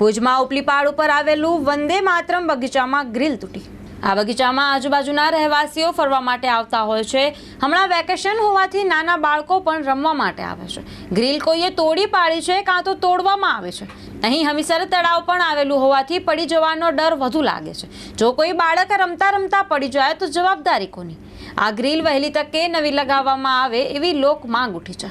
ભુજમાં ઉપલીપાડ ઉપર આવેલું વંદે માતરમ બગીચામાં ગ્રીલ તૂટી. આ બગીચામાં આજુબાજુના રહેવાસીઓ ફરવા માટે આવતા હોય છે. હમણાં વેકેશન હોવાથી નાના બાળકો પણ રમવા માટે આવે છે. ગ્રીલ કોઈએ તોડી પાડી છે કાં તો તોડવામાં આવે છે. અહીં હમીસર તળાવ પણ આવેલું હોવાથી પડી જવાનો ડર વધુ લાગે છે. જો કોઈ બાળક રમતા રમતા પડી જાય તો જવાબદારી કોની? આ ગ્રીલ વહેલી તકે નવી લગાવવામાં આવે એવી લોક માંગ ઉઠી છે.